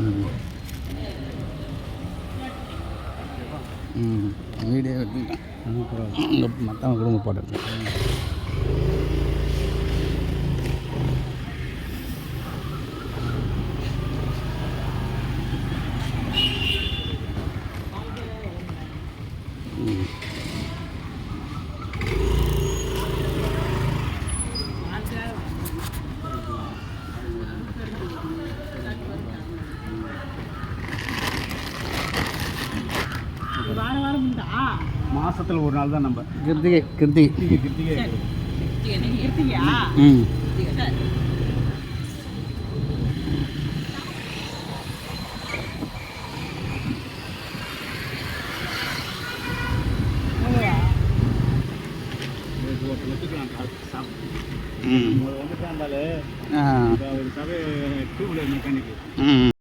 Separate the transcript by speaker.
Speaker 1: ம். ம். வீடியோ எடுத்துக்கிட்டேன் மற்றவங்க குடும்ப போட்டது
Speaker 2: வாரம் வாரம் உண்டா?
Speaker 3: மாசத்துல ஒரு நாள் தான் நம்ம.
Speaker 1: கிருத்திகை கிருத்திகை.
Speaker 3: கிருத்திகை கிருத்திகை.
Speaker 2: எடுத்தியா
Speaker 1: ம்.
Speaker 3: சாப்பிட்டு
Speaker 1: ம்.
Speaker 3: வந்துட்டாண்டாலே
Speaker 1: ஆ.
Speaker 3: ஒரு சபை டூ வீலர் மெக்கானிக்
Speaker 1: ம்.